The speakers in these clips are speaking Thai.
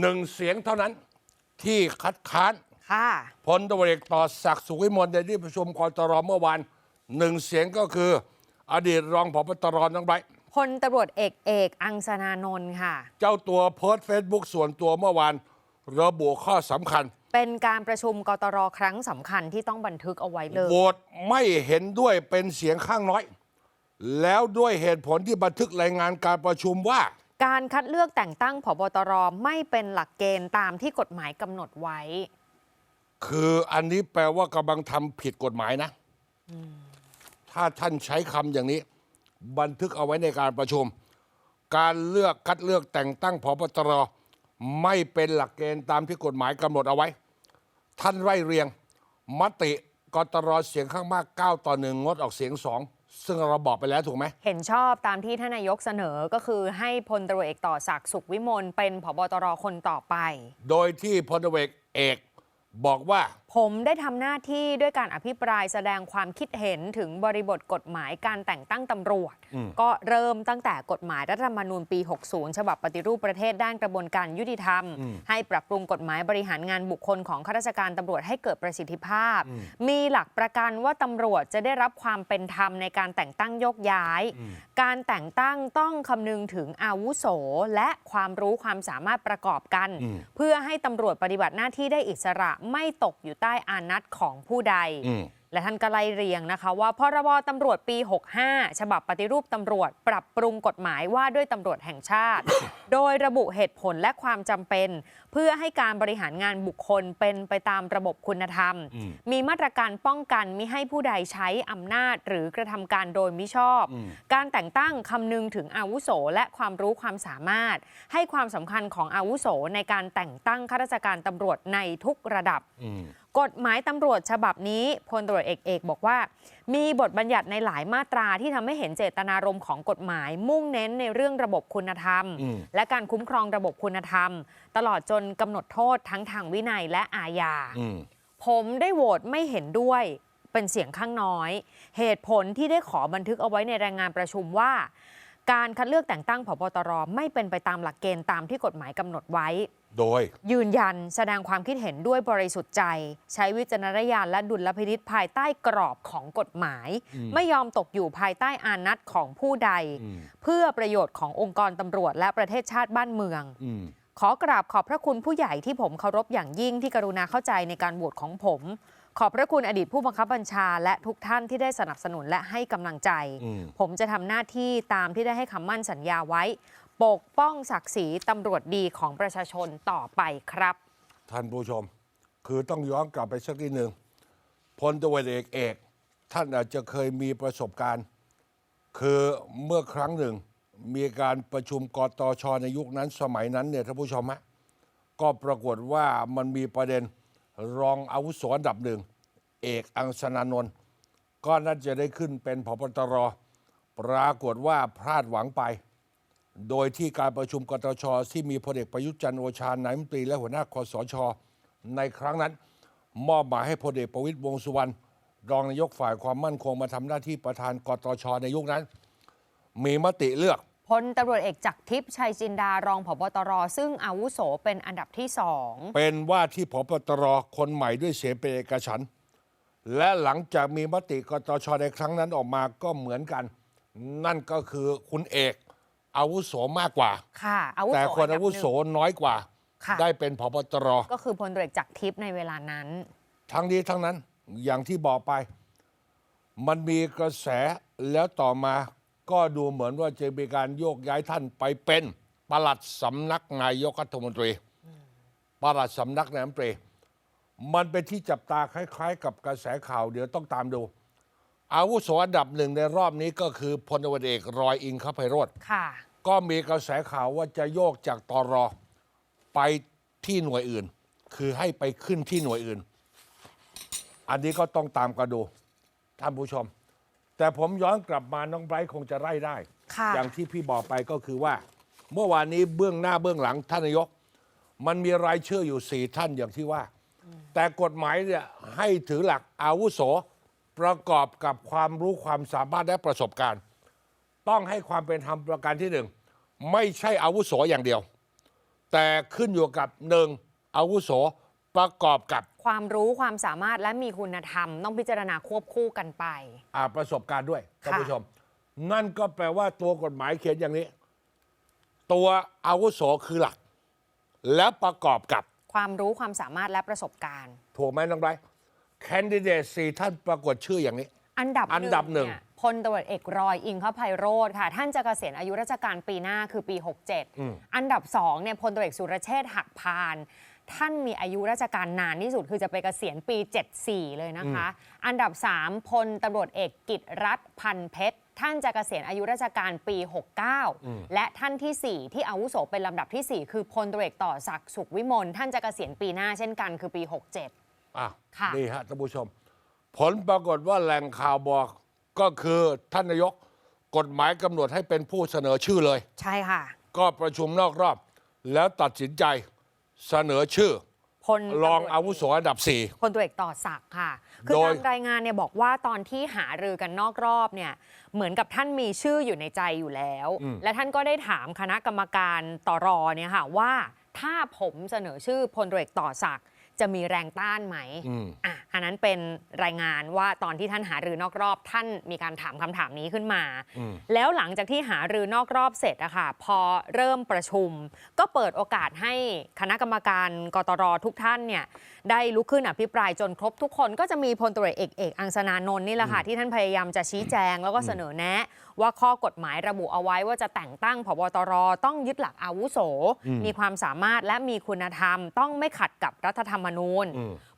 หนึ่งเสียงเท่านั้นที่คัดค้านค่ะพลตำรวจเอกต่อศักดิ์สุขวิมลในที่ประชุมกตรเมื่อวานหนึ่งเสียงก็คือ อดีตรองผบตรน้องไบรท์พลตำรวจเอกเอกอังสนานนท์ค่ะ เจ้าตัวโพสต์เฟซบุ๊กส่วนตัวเมื่อวานระบุข้อสำคัญ เป็นการประชุมกตรครั้งสำคัญที่ต้องบันทึกเอาไว้เลยโหวตไม่เห็นด้วยเป็นเสียงข้างน้อย แล้วด้วยเหตุผลที่บันทึกรายงานการประชุมว่า การคัดเลือกแต่งตั้งผบตรไม่เป็นหลักเกณฑ์ตามที่กฎหมายกำหนดไว้ คืออันนี้แปลว่ากำลังทำผิดกฎหมายนะ ถ้าท่านใช้คำอย่างนี้ บันทึกเอาไว้ในการประชุม การเลือกคัดเลือกแต่งตั้งพบตรไม่เป็นหลักเกณฑ์ตามที่กฎหมายกำหนดเอาไว้ ท่านไร่เรียง มติกตรเสียงข้างมาก 9 ต่อหนึ่งงดออกเสียงสอง ซึ่งเราบอกไปแล้วถูกไหม เห็นชอบตามที่ท่านนายกเสนอก็คือให้พลตำรวจเอกต่อศักดิ์สุขวิมลเป็นผบตรคนต่อไป โดยที่พลตำรวจเอกเอกบอกว่า ผมได้ทำหน้าที่ด้วยการอภิปรายแสดงความคิดเห็นถึงบริบทกฎหมายการแต่งตั้งตำรวจ ก็เริ่มตั้งแต่กฎหมายรัฐธรรมนูญปี 60 ฉบับปฏิรูปประเทศด้านกระบวนการยุติธรรม ให้ปรับปรุงกฎหมายบริหารงานบุคคลของข้าราชการตำรวจให้เกิดประสิทธิภาพ มีหลักประกันว่าตำรวจจะได้รับความเป็นธรรมในการแต่งตั้งโยกย้าย การแต่งตั้งต้องคำนึงถึงอาวุโส และความรู้ความสามารถประกอบกัน เพื่อให้ตำรวจปฏิบัติหน้าที่ได้อิสระไม่ตกอยู่ใต้อานัตของผู้ใดอืมและท่านก็ไล่เรียงนะคะ ว่าพรบตำรวจปี 65 ฉบับปฏิรูปตำรวจ ปรับปรุงกฎหมายว่าด้วยตำรวจแห่งชาติ โดยระบุเหตุผลและความจำเป็น เพื่อให้การบริหารงานบุคคลเป็นไปตามระบบคุณธรรม มีมาตรการป้องกันมิให้ผู้ใดใช้อำนาจ หรือกระทำการโดยมิชอบ การแต่งตั้งคำนึงถึงอาวุโสและความรู้ความสามารถ ให้ความสำคัญของอาวุโสในการแต่งตั้งข้าราชการตำรวจในทุกระดับ กฎหมายตำรวจฉบับนี้พลตำรวจเอกเอกบอกว่า มีบทบัญญัติในหลายมาตราที่ทำให้เห็นเจตนารมณ์ของกฎหมาย มุ่งเน้นในเรื่องระบบคุณธรรมอืมและการคุ้มครองระบบคุณธรรม ตลอดจนกำหนดโทษทั้งทางวินัยและอาญาอืมผมได้โหวตไม่เห็นด้วยเป็นเสียงข้างน้อย เหตุผลที่ได้ขอบันทึกเอาไว้ในรายงานประชุมว่า การคัดเลือกแต่งตั้งผบตรไม่เป็นไปตามหลักเกณฑ์ตามที่กฎหมายกำหนดไว้ โดย ยืนยันแสดงความคิดเห็นด้วยบริสุทธิ์ใจ ใช้วิจารณญาณและดุลพินิษภายใต้กรอบของกฎหมาย ไม่ยอมตกอยู่ภายใต้อานัตของผู้ใดอืมเพื่อประโยชน์ขององค์กรตำรวจและประเทศชาติบ้านเมืองอืมขอกราบขอบพระคุณผู้ใหญ่ที่ผมเคารพอย่างยิ่งที่กรุณาเข้าใจในการโหวตของผม ขอบพระคุณอดีตผู้บังคับบัญชา และทุกท่านที่ได้สนับสนุนและให้กำลังใจอืมผมจะทำหน้าที่ตามที่ได้ให้คำมั่นสัญญาไว้ ปกป้องศักดิ์ศรีตำรวจดีของประชาชนต่อไปครับ ท่านผู้ชม คือต้องย้อนกลับไปสักทีหนึ่งพลตำรวจเอกเอก ท่านอาจจะเคยมีประสบการณ์ คือเมื่อครั้งหนึ่ง มีการประชุมกตชในยุคนั้นสมัยนั้นเนี่ยท่านผู้ชมฮะก็ปรากฏว่ามันมีประเด็น รองอาวุโสอันดับหนึ่ง เอกอังสนานนท์ก็น่าจะได้ขึ้นเป็นพบตร ปรากฏว่าพลาดหวังไป โดยที่การประชุมกตชที่มีพลเอกประยุทธ์จันโอชานายมนตรีและหัวหน้าคอสช ในครั้งนั้น มอบหมายให้พลเอกประวิตยวงสุวรรณรองนายกฝ่ายความมั่นคงมาทำหน้าที่ประธานกตชในยุคนั้น มีมติเลือก พลตำรวจเอกจักรทิพย์ชัยจินดารองผบตร ซึ่งอาวุโสเป็นอันดับที่สองเป็นว่าที่พบตรคนใหม่ด้วยเสียงเป็นเอกฉันท์และหลังจากมีมติกตชในครั้งนั้นออกมาก็เหมือนกัน นั่นก็คือคุณเอกอาวุโสมากกว่า ค่ะอาวุโสแต่คนนดัอาบวุหโสนึ่งน้อยกว่า ค่ะได้เป็นพบตร ก็คือพลตำรวจเอกจักรทิพย์ในเวลานั้น ทั้งนี้ทั้งนั้นอย่างที่บอกไป มันมีกระแสแล้วต่อมา ก็ดูเหมือนว่าจะมีการโยกย้ายท่านไปเป็นปลัดสำนักนายกรัฐมนตรีปลัดสำนักนายกรัฐมนตรี มันเป็นที่จับตาคล้าย ๆ กับกระแสข่าวเดี๋ยวต้องตามดู อาวุโสอันดับหนึ่งในรอบนี้ก็คือพลตำรวจเอกรอยอิงคไพโรธค่ะก็มีกระแสข่าวว่าจะโยกจากตอรอไปที่หน่วยอื่น คือให้ไปขึ้นที่หน่วยอื่น อันนี้ก็ต้องตามกันดูท่านผู้ชม แต่ผมย้อนกลับมาน้องไบรท์คงจะไล่ได้ ค่ะ อย่างที่พี่บอกไปก็คือว่า เมื่อวานนี้เบื้องหน้าเบื้องหลังท่านนายก มันมีรายชื่ออยู่สี่ท่านอย่างที่ว่า แต่กฎหมายเนี่ยให้ถือหลักอาวุโส ประกอบกับความรู้ความสามารถและประสบการณ์ ต้องให้ความเป็นธรรมประการที่หนึ่งไม่ใช่อาวุโสอย่างเดียว แต่ขึ้นอยู่กับหนึ่งอาวุโสประกอบกับ ความรู้ความสามารถและมีคุณธรรม ต้องพิจารณาควบคู่กันไปอ่าประสบการณ์ด้วยท่านค่ะผู้ชม นั่นก็แปลว่าตัวกฎหมายเขียนอย่างนี้ ตัวอาวุโสคือหลัก แล้วประกอบกับความรู้ความสามารถและประสบการณ์ ถูกไหมน้องไรแคนดิเดตสี่ท่านปรากฏชื่ออย่างนี้ อันดับอันดับหนึ่งเยพลตำรวจเอกรอยอิงคภัยโรธค่ะ ท่านจะเกษียณอายุราชการปีหน้าคือปี 67 อันดับ2เนี่ยพลตำรวจเอกสุรเชษฐ์หักพาน ท่านมีอายุราชการนานที่สุดคือจะไปเกษียณปี 74 เลยนะคะ อันดับ 3พลตำรวจเอกกิตรัฐพันเพชร ท่านจะเกษียณอายุราชการปี 69 และท่านทีสี่4 ที่อาวุโสเป็นลำดับทีสี่4 คือพลตำรวจเอกต่อศักดิ์สุขวิมลท่านจะเกษียณปีหน้าเช่นกันคือปี 67อะค่ะนี่ฮะท่านผู้ชม ผลปรากฏว่าแหล่งข่าวบอกก็คือท่านนายกกฎหมายกำหนดให้เป็นผู้เสนอชื่อเลย ใช่ค่ะ ก็ประชุมนอกรอบ แล้วตัดสินใจ เสนอชื่อพลรองตำวจอาวุโสอันดับสี่พลตัวเอกต่อศักดิ์ค่ะ คือโดย ตามรายงานเนี่ยบอกว่าตอนที่หารือกันนอกรอบเนี่ย เหมือนกับท่านมีชื่ออยู่ในใจอยู่แล้ว และท่านก็ได้ถามคณะกรรมการต่อรอเนี่ยค่ะว่า ถ้าผมเสนอชื่อพลตัวเอกต่อศักดิ์ จะมีแรงต้านไหมอืมอะอันนั้นเป็นรายงานว่าตอนที่ท่านหารือนอกรอบท่านมีการถามคำถามนี้ขึ้นมา แล้วหลังจากที่หารือนอกรอบเสร็จอะค่ะพอเริ่มประชุม ก็เปิดโอกาสให้คณะกรรมการกตรทุกท่านเนี่ยได้ลุกขึ้นอภิปรายจนครบทุกคนก็จะมีพลตรวจเอกเอกอังสนานนท์นี่แหละค่ะที่ท่านพยายามจะชี้แจงแล้วก็เสนอแนะ ว่าข้อกฎหมายระบุเอาไว้ว่าจะแต่งตั้งผบตรต้องยึดหลักอาวุโส มีความสามารถและมีคุณธรรม ต้องไม่ขัดกับรัฐธรรมนูญ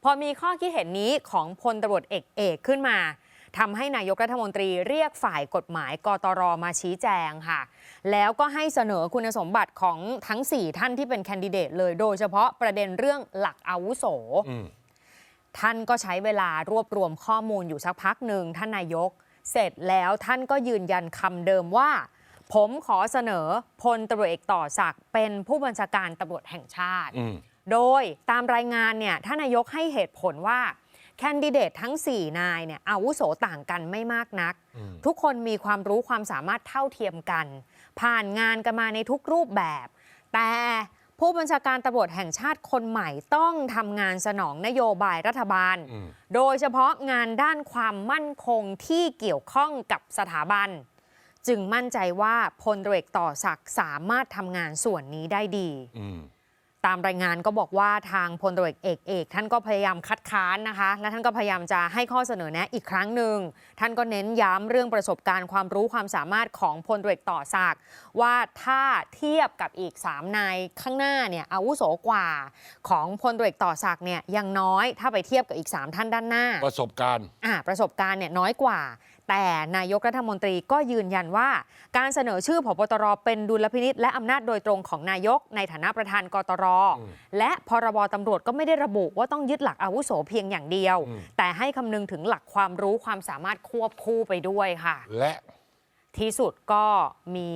พอมีข้อคิดเห็นนี้ของพลตำรวจเอกเอกขึ้นมาทำให้นายกรัฐมนตรีเรียกฝ่ายกฎหมายกตรมาชี้แจงค่ะ แล้วก็ให้เสนอคุณสมบัติของทั้ง 4 ท่านที่เป็นแคนดิเดตเลย โดยเฉพาะประเด็นเรื่องหลักอาวุโสท่านก็ใช้เวลารวบรวมข้อมูลอยู่สักพักหนึ่งท่านนายก เสร็จแล้วท่านก็ยืนยันคำเดิมว่า ผมขอเสนอพลตำรวจเอกต่อศักดิ์เป็นผู้บัญชาการตำรวจแห่งชาติ โดยตามรายงานเนี่ยท่านนายกให้เหตุผลว่าแคนดิเดตทั้ง 4 นายเนี่ยอาวุโสต่างกันไม่มากนัก ทุกคนมีความรู้ความสามารถเท่าเทียมกัน ผ่านงานกันมาในทุกรูปแบบ แต่ผู้บัญชาการตำรวจแห่งชาติคนใหม่ต้องทำงานสนองนโยบายรัฐบาล โดยเฉพาะงานด้านความมั่นคงที่เกี่ยวข้องกับสถาบัน จึงมั่นใจว่าพลตำรวจเอกต่อศักดิ์สามารถทำงานส่วนนี้ได้ดี ตามรายงานก็บอกว่าทางพลตำรวจเอกเอกท่านก็พยายามคัดค้านนะคะ และท่านก็พยายามจะให้ข้อเสนอแนะอีกครั้งหนึ่ง ท่านก็เน้นย้ำเรื่องประสบการณ์ความรู้ความสามารถของพลตำรวจเอกต่อศักดิ์ว่าถ้าเทียบกับอีก 3 นายข้างหน้าเนี่ยอาวุโสกว่า ของพลตำรวจเอกต่อศักดิ์เนี่ยยังน้อยถ้าไปเทียบกับอีก 3 ท่านด้านหน้า ประสบการณ์อ่าประสบการณ์เนี่ยน้อยกว่า แต่นายกรัฐมนตรีก็ยืนยันว่า การเสนอชื่อผบตรเป็นดุลพินิษและอำนาจโดยตรงของนายกในฐานะประธานกตร และพรบตำรวจก็ไม่ได้ระบุว่าต้องยึดหลักอาวุโสเพียงอย่างเดียว แต่ให้คำนึงถึงหลักความรู้ความสามารถควบคู่ไปด้วยค่ะ และที่สุดก็มี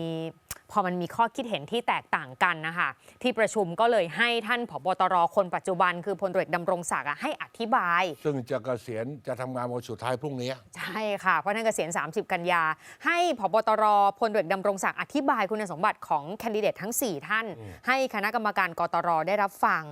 พอมันมีข้อคิดเห็นที่แตกต่างกันนะคะที่ประชุมก็เลยให้ท่านผบตรคนปัจจุบัน คือพลตรวจเอกดำรงศักดิ์อะให้อธิบาย ซึ่งจะเกษียณจะทำงานวันสุดท้ายพรุ่งนี้ ใช่ค่ะ เพราะท่านเกษียณ 30 กันยา ให้ผบตรพลตรวจเอกดำรงศักดิ์อธิบายคุณสมบัติของแคนดิเดตทั้ง 4 ท่าน ให้คณะกรรมการกตรได้รับฟัง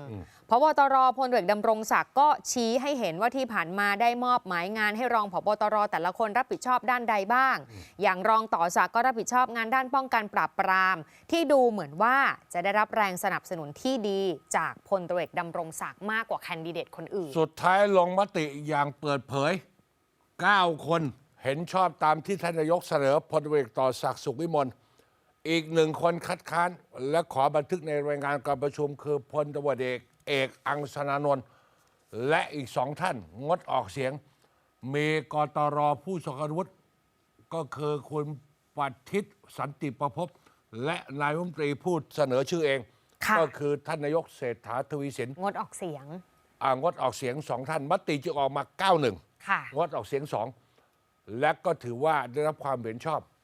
พบตรพลตรวจเอกดำรงศักดิ์ก็ชี้ให้เห็นว่าที่ผ่านมาได้มอบหมายงานให้รองผบตรแต่ละคนรับผิดชอบด้านใดบ้าง อย่างรองต่อศักดิ์ก็รับผิดชอบงานด้านป้องกันปราบปราม ที่ดูเหมือนว่าจะได้รับแรงสนับสนุนที่ดีจากพลตรวจเอกดำรงศักดิ์มากกว่าแคนดิเดตคนอื่น สุดท้ายลงมติอย่างเปิดเผย 9 คนเห็นชอบตามที่ท่านนายกเสนอพลตรวจเอกต่อศักดิ์สุขวิมลอีกหนึ่งคนคัดค้านและขอบันทึกในรายงานการประชุมคือพลตรวเอกเอกอังสนานนท์และอีกสองท่านงดออกเสียง มีกตรผู้ทรงคุณวุฒิก็คือคุณปัทิตสันติประพบ และนายรัฐมนตรีพูดเสนอชื่อเอง ค่ะ ก็คือท่านนายกเศรษฐาทวีสินงดออกเสียงอ่างดออกเสียงสองท่านมติจึงออกมา 91 ค่ะ งดออกเสียงสอง และก็ถือว่าได้รับความเห็นชอบ